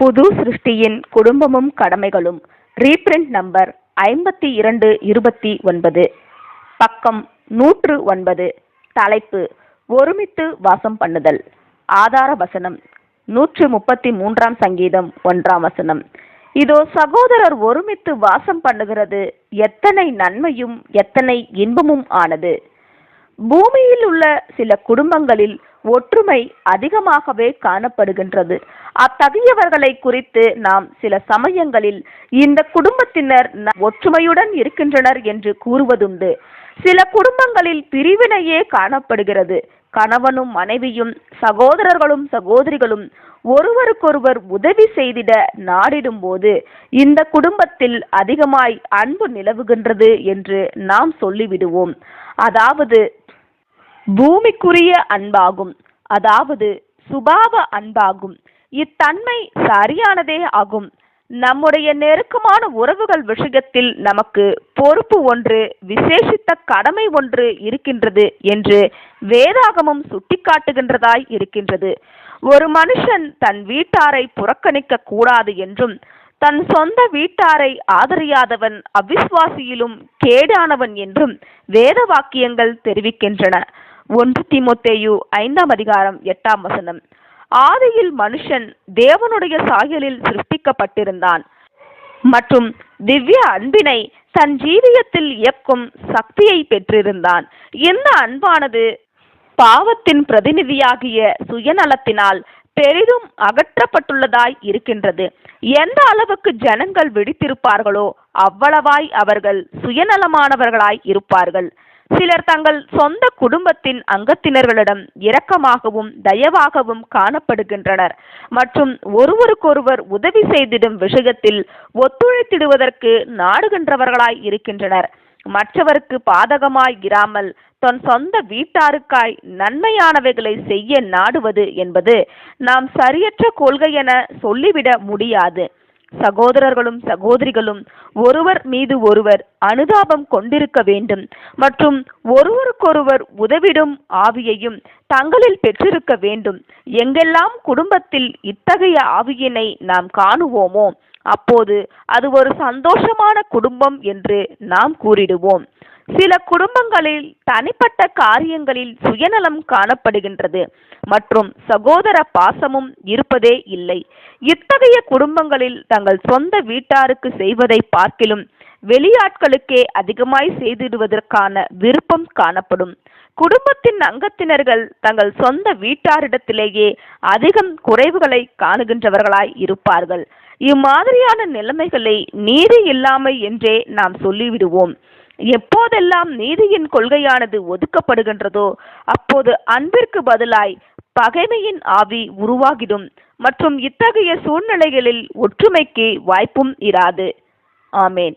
புது சிருஷ்டியின் குடும்பமும் கடமைகளும். Reprint number ஐம்பத்தி இரண்டு இருபத்தி ஒன்பது. பக்கம் நூற்று ஒன்பது. தலைப்பு ஒருமித்து வாசம் பண்ணுதல். ஆதார வசனம். நூற்று முப்பத்தி மூன்றாம் சங்கீதம் ஒன்றாம் வசனம். இதோ சகோதரர் ஒருமித்து வாசம் பண்ணுகிறது. எத்தனை நன்மையும் எத்தனை இன்பமும் ஆனது. பூமியில் உள்ள சில குடும்பங்களில் ஒற்றுமை அதிகமாகவே காணப்படுகின்றது. அத்தகையவர்களை குறித்து நாம் சில சமயங்களில் இந்த குடும்பத்தினர் ஒற்றுமையுடன் இருக்கின்றனர் என்று கூறுவதுண்டு. சில குடும்பங்களில் பிரிவினையே காணப்படுகிறது. கணவனும் மனைவியும் சகோதரர்களும் சகோதரிகளும் ஒருவருக்கொருவர் உதவி செய்திட நாடிடும் போது இந்த குடும்பத்தில் அதிகமாய் அன்பு நிலவுகின்றது என்று நாம் சொல்லிவிடுவோம். அதாவது பூமிக்குரிய அன்பாகும். அதாவது சுபாவ அன்பாகும். இத்தன்மை சரியானதே ஆகும். நம்முடைய நெருக்கமான உறவுகள் விஷயத்தில் நமக்கு பொறுப்பு ஒன்று விசேஷித்த கடமை ஒன்று இருக்கின்றது என்று வேதாகமும் சுட்டிக்காட்டுகின்றதாய் இருக்கின்றது. ஒரு மனுஷன் தன் வீட்டாரை புறக்கணிக்க கூடாது என்றும் தன் சொந்த வீட்டாரை ஆதரியாதவன் அவிஸ்வாசியிலும் கேடானவன் என்றும் வேத வாக்கியங்கள் தெரிவிக்கின்றன. ஒன்று திமுத்தேயு ஐந்தாம் அதிகாரம் எட்டாம் வசனம். ஆதியில் மனுஷன் தேவனுடைய சாயலில் சிருஷ்டிக்கப்பட்டிருந்தான். மற்றும் திவ்ய அன்பினை தன் ஜீவியத்தில் இயக்கும் சக்தியை பெற்றிருந்தான். இந்த அன்பானது? பாவத்தின் பிரதிநிதியாகிய சுயநலத்தினால் பெரிதும் அகற்றப்பட்டுள்ளதாய் இருக்கின்றது. எந்த அளவுக்கு ஜனங்கள் விழித்திருப்பார்களோ அவ்வளவாய் அவர்கள் சுயநலமானவர்களாய் இருப்பார்கள். சிலர் தங்கள் சொந்த குடும்பத்தின் அங்கத்தினர்களிடம் இரக்கமாகவும் தயவாகவும் காணப்படுகின்றனர். மற்றும் ஒருவருக்கொருவர் உதவி செய்திடும் விஷயத்தில் ஒத்துழைத்திடுவதற்கு நாடுகின்றவர்களாய் இருக்கின்றனர். மற்றவருக்கு பாதகமாய் இராமல் தன் சொந்த வீட்டாருக்காய் நன்மையானவைகளை செய்ய நாடுவது என்பது நாம் சரியற்ற கொள்கை என சொல்லிவிட முடியாது. சகோதரர்களும் சகோதரிகளும் ஒருவர் மீது ஒருவர் அனுதாபம் கொண்டிருக்க வேண்டும். மற்றும் ஒருவருக்கொருவர் உதவிடும் ஆவியையும் தங்களில் பெற்றிருக்க வேண்டும். எங்கெல்லாம் குடும்பத்தில் இத்தகைய ஆவியினை நாம் காணுவோமோ அப்போது அது ஒரு சந்தோஷமான குடும்பம் என்று நாம் கூறிடுவோம். சில குடும்பங்களில் தனிப்பட்ட காரியங்களில் சுயநலம் காணப்படுகின்றது. மற்றும் சகோதர பாசமும் இருப்பதே இல்லை. இத்தகைய குடும்பங்களில் தங்கள் சொந்த வீட்டாருக்கு செய்வதை பார்க்கிலும் வெளியாட்களுக்கே அதிகமாய் செய்திடுவதற்கான விருப்பம் காணப்படும். குடும்பத்தின் அங்கத்தினர்கள் தங்கள் சொந்த வீட்டாரிடத்திலேயே அதிகம் குறைவுகளை காணுகின்றவர்களாய் இருப்பார்கள். இம்மாதிரியான நிலைமைகளை நீதி இல்லாமை என்றே நாம் சொல்லிவிடுவோம். எப்போதெல்லாம் நீதியின் கொள்கையானது ஒதுக்கப்படுகின்றதோ அப்போது அன்பிற்கு பதிலாய் பகைமையின் ஆவி உருவாகிடும் மற்றும் இத்தகைய சூழ்நிலைகளில் ஒற்றுமைக்கு வாய்ப்பும் இராது. ஆமேன்.